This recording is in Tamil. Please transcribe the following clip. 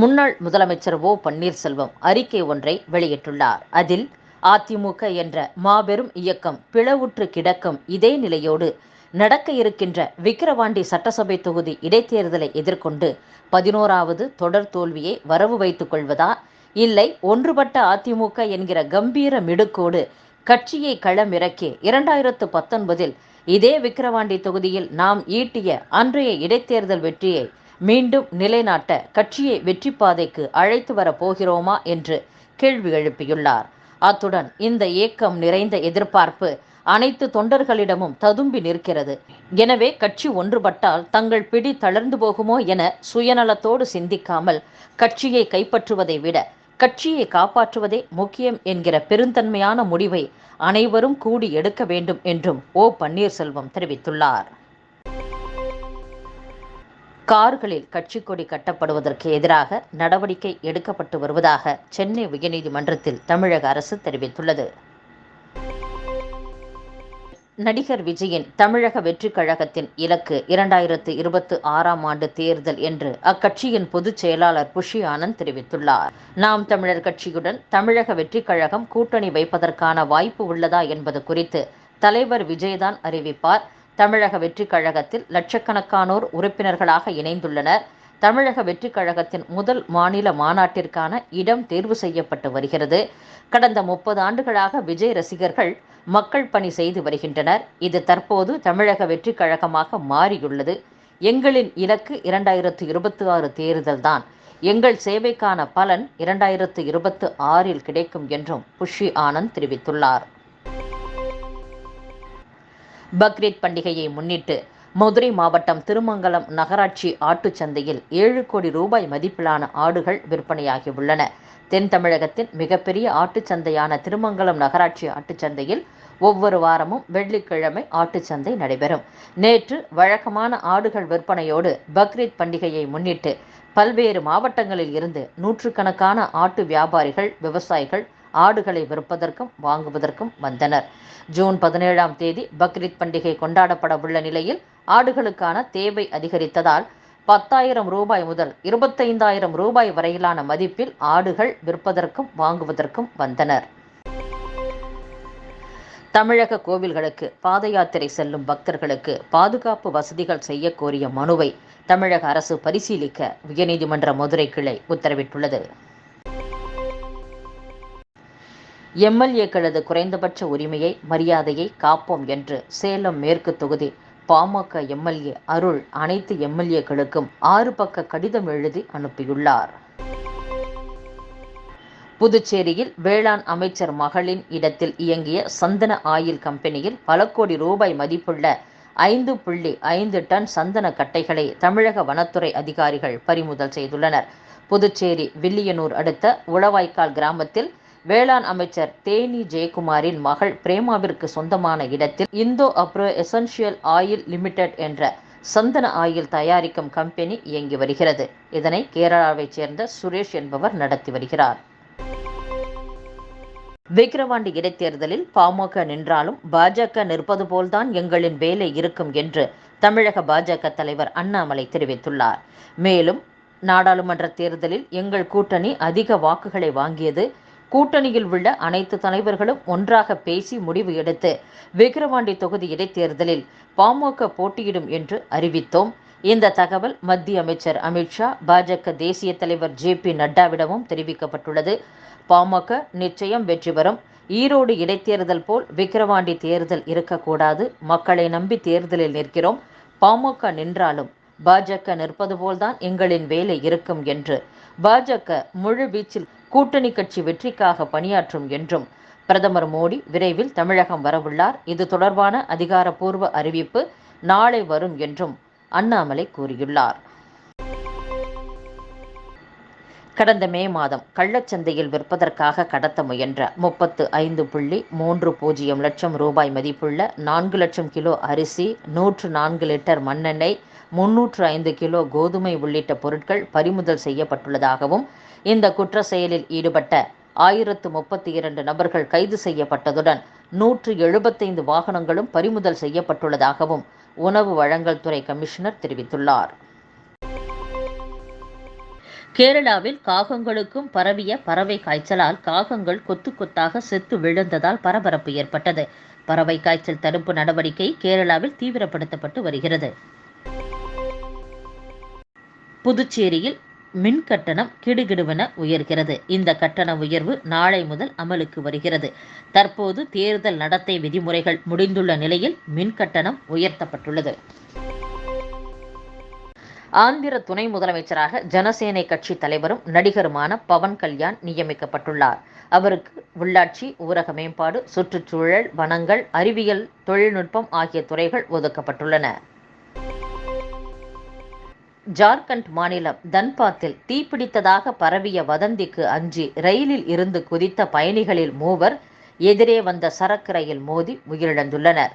முன்னாள் முதலமைச்சர் ஓ பன்னீர்செல்வம் அறிக்கை ஒன்றை வெளியிட்டுள்ளார். அதில் அதிமுக என்ற மாபெரும் இயக்கம் பிளவுற்று கிடக்கும் இதே நிலையோடு நடக்க இருக்கின்ற விக்கிரவாண்டி சட்டசபை தொகுதி இடைத்தேர்தலை எதிர்கொண்டு பதினோராவது தொடர் தோல்வியை வரவு வைத்துக் கொள்வதா? இல்லை ஒன்றுபட்ட அதிமுக என்கிற கம்பீர மிடுக்கோடு கட்சியை களமிறக்கி இரண்டாயிரத்து பத்தொன்பதில் இதே விக்கிரவாண்டி தொகுதியில் நாம் ஈட்டிய அன்றைய இடைத்தேர்தல் வெற்றியை மீண்டும் நிலைநாட்ட கட்சியை வெற்றி பாதைக்கு அழைத்து வரப் போகிறோமா என்று கேள்வி எழுப்பியுள்ளார். அத்துடன் இந்த ஏக்கம் நிறைந்த எதிர்பார்ப்பு அனைத்து தொண்டர்களிடமும் ததும்பி நிற்கிறது. எனவே கட்சி ஒன்றுபட்டால் தங்கள் பிடி தளர்ந்து போகுமோ என சுயநலத்தோடு சிந்திக்காமல் கட்சியை கைப்பற்றுவதை விட கட்சியை காப்பாற்றுவதே முக்கியம் என்கிற பெருந்தன்மையான முடிவை அனைவரும் கூடி எடுக்க வேண்டும் என்றும் ஓ பன்னீர்செல்வம் தெரிவித்துள்ளார். கார்களில் கட்சி கொடி கட்டப்படுவதற்கு எதிராக நடவடிக்கை எடுக்கப்பட்டு வருவதாக சென்னை உயர்நீதிமன்றத்தில் தமிழக அரசு தெரிவித்துள்ளது. நடிகர் விஜயின் தமிழக வெற்றி கழகத்தின் இலக்கு இரண்டாயிரத்து இருபத்து ஆறாம் ஆண்டு தேர்தல் என்று அக்கட்சியின் பொதுச் செயலாளர் புஷி ஆனந்த் தெரிவித்துள்ளார். நாம் தமிழர் கட்சியுடன் தமிழக வெற்றி கழகம் கூட்டணி வைப்பதற்கான வாய்ப்பு உள்ளதா என்பது குறித்து தலைவர் விஜய்தான் அறிவிப்பார். தமிழக வெற்றிக் கழகத்தில் லட்சக்கணக்கானோர் உறுப்பினர்களாக இணைந்துள்ளனர். தமிழக வெற்றிக் கழகத்தின் முதல் மாநில மாநாட்டிற்கான இடம் தேர்வு செய்யப்பட்டு வருகிறது. கடந்த முப்பது ஆண்டுகளாக விஜய் ரசிகர்கள் மக்கள் பணி செய்து வருகின்றனர். இது தற்போது தமிழக வெற்றிக் கழகமாக மாறியுள்ளது. எங்களின் இலக்கு இரண்டாயிரத்து இருபத்தி ஆறு தேர்தல்தான் எங்கள் சேவைக்கான பலன் இரண்டாயிரத்து இருபத்து ஆறில் கிடைக்கும் என்றும் புஷி ஆனந்த் தெரிவித்துள்ளார். பக்ரீத் பண்டிகையை முன்னிட்டு மதுரை மாவட்டம் திருமங்கலம் நகராட்சி ஆட்டுச்சந்தையில் ஏழு கோடி ரூபாய் மதிப்பிலான ஆடுகள் விற்பனையாகி உள்ளன தென் தமிழகத்தின் மிகப்பெரிய ஆட்டுச்சந்தையான திருமங்கலம் நகராட்சி ஆட்டுச்சந்தையில் ஒவ்வொரு வாரமும் வெள்ளிக்கிழமை ஆட்டுச்சந்தை நடைபெறும். நேற்று வழக்கமான ஆடுகள் விற்பனையோடு பக்ரீத் பண்டிகையை முன்னிட்டு பல்வேறு மாவட்டங்களில் இருந்து நூற்றுக்கணக்கான ஆட்டு வியாபாரிகள் விவசாயிகள் ஆடுகளை விற்பதற்கும் வாங்குவதற்கும் வந்தனர். ஜூன் பதினேழாம் தேதி பக்ரீத் பண்டிகை கொண்டாடப்பட உள்ள நிலையில் ஆடுகளுக்கான தேவை அதிகரித்ததால் பத்தாயிரம் ரூபாய் முதல் இருபத்தைந்தாயிரம் ரூபாய் வரையிலான மதிப்பில் ஆடுகள் விற்பதற்கும் வாங்குவதற்கும் வந்தனர். தமிழக கோவில்களுக்கு பாத யாத்திரை செல்லும் பக்தர்களுக்கு பாதுகாப்பு வசதிகள் செய்ய கோரிய மனுவை தமிழக அரசு பரிசீலிக்க உயர்நீதிமன்ற மதுரை கிளை உத்தரவிட்டுள்ளது. எம்எல்ஏக்களது குறைந்தபட்ச உரிமையை மரியாதையை காப்போம் என்று சேலம் மேற்கு தொகுதி பாமக எம்எல்ஏ அருள் அனைத்து எம்எல்ஏக்களுக்கும் ஆறு பக்க கடிதம் எழுதி அனுப்பியுள்ளார். புதுச்சேரியில் வேளாண் அமைச்சர் மகளின் இடத்தில் இயங்கிய சந்தன ஆயில் கம்பெனியில் பல கோடி ரூபாய் மதிப்புள்ள ஐந்து புள்ளி ஐந்து டன் சந்தன கட்டைகளை தமிழக வனத்துறை அதிகாரிகள் பறிமுதல் செய்துள்ளனர். புதுச்சேரி வில்லியனூர் அடுத்த உளவாய்க்கால் கிராமத்தில் வேளாண் அமைச்சர் தேனி ஜெயக்குமாரின் மகள் பிரேமாவிற்கு சொந்தமான இடத்தில் இந்தோ அப்ரோ எசென்ஷியல் ஆயில் லிமிடெட் என்ற சந்தன ஆயில் தயாரிக்கும் கம்பெனி இயங்கி வருகிறது. இதனை கேரளாவைச் சேர்ந்த சுரேஷ் என்பவர் நடத்தி வருகிறார். விக்கிரவாண்டி இடைத்தேர்தலில் பாமக நின்றாலும் பாஜக நிற்பது போல்தான் எங்களின் வேலை இருக்கும் என்று தமிழக பாஜக தலைவர் அண்ணாமலை தெரிவித்துள்ளார். மேலும் நாடாளுமன்ற தேர்தலில் எங்கள் கூட்டணி அதிக வாக்குகளை வாங்கியது கூட்டணியில் உள்ள அனைத்து தலைவர்களும் ஒன்றாக பேசி முடிவு எடுத்து விக்கிரவாண்டி தொகுதி இடைத்தேர்தலில் பாமக போட்டியிடும் என்று அறிவித்தோம். இந்த தகவல் மத்திய அமைச்சர் அமித்ஷா பாஜக தேசிய தலைவர் ஜே பி நட்டாவிடமும் தெரிவிக்கப்பட்டுள்ளது. பாமக நிச்சயம் வெற்றி பெறும். ஈரோடு இடைத்தேர்தல் போல் விக்கிரவாண்டி தேர்தல் இருக்கக்கூடாது. மக்களை நம்பி தேர்தலில் நிற்கிறோம். பாமக நின்றாலும் பாஜக நிற்பது போல்தான் எங்களின் வேலை இருக்கும் என்று. பாஜக முழு வீச்சில் கூட்டணி கட்சி வெற்றிக்காக பணியாற்றும் என்றும் பிரதமர் மோடி விரைவில் தமிழகம் வரவுள்ளார். இது தொடர்பான அதிகாரப்பூர்வ அறிவிப்பு நாளை வரும் என்றும் அண்ணாமலை கூறியுள்ளார். கடந்த மே மாதம் கள்ளச்சந்தையில் விற்பதற்காக கடத்த முயன்ற முப்பத்து ஐந்து புள்ளி மூன்று பூஜ்ஜியம் லட்சம் ரூபாய் மதிப்புள்ள நான்கு லட்சம் கிலோ அரிசி நூற்று நான்கு லிட்டர் மண்ணெண்ணெய் முன்னூற்று ஐந்து கிலோ கோதுமை உள்ளிட்ட பொருட்கள் பறிமுதல் செய்யப்பட்டுள்ளதாகவும் இந்த குற்ற செயலில் ஈடுபட்ட ஆயிரத்து முப்பத்தி இரண்டு நபர்கள் கைது செய்யப்பட்டதுடன் நூற்று எழுபத்தைந்து வாகனங்களும் பறிமுதல் செய்யப்பட்டுள்ளதாகவும் உணவு வழங்கல் துறை கமிஷனர் தெரிவித்துள்ளார். கேரளாவில் காகங்களுக்கும் பரவிய பறவை காய்ச்சலால் காகங்கள் கொத்து கொத்தாக செத்து விழுந்ததால் பரபரப்பு ஏற்பட்டது. பறவை காய்ச்சல் தடுப்பு நடவடிக்கை கேரளாவில் தீவிரப்படுத்தப்பட்டு வருகிறது. புதுச்சேரியில் மின் கட்டணம் கிடுகிடுவென உயர்கிறது. இந்த கட்டண உயர்வு நாளை முதல் அமலுக்கு வருகிறது. தற்போது தேர்தல் நடத்தை விதிமுறைகள் முடிந்துள்ள நிலையில் மின் கட்டணம் உயர்த்தப்பட்டுள்ளது. ஆந்திர துணை முதலமைச்சராக ஜனசேனை கட்சி தலைவரும் நடிகருமான பவன் கல்யாண் நியமிக்கப்பட்டுள்ளார். அவருக்கு உள்ளாட்சி ஊரக மேம்பாடு சுற்றுச்சூழல் வனங்கள் அறிவியல் தொழில்நுட்பம் ஆகிய துறைகள் ஒதுக்கப்பட்டுள்ளன. ஜார்க்கண்ட் மாநிலம் தன்பாத்தில் தீப்பிடித்ததாக பரவிய வதந்திக்கு அஞ்சி ரயிலில் இருந்து குதித்த பயணிகளில் மூவர் எதிரே வந்த சரக்கு ரயில் மோதி உயிரிழந்துள்ளனர்.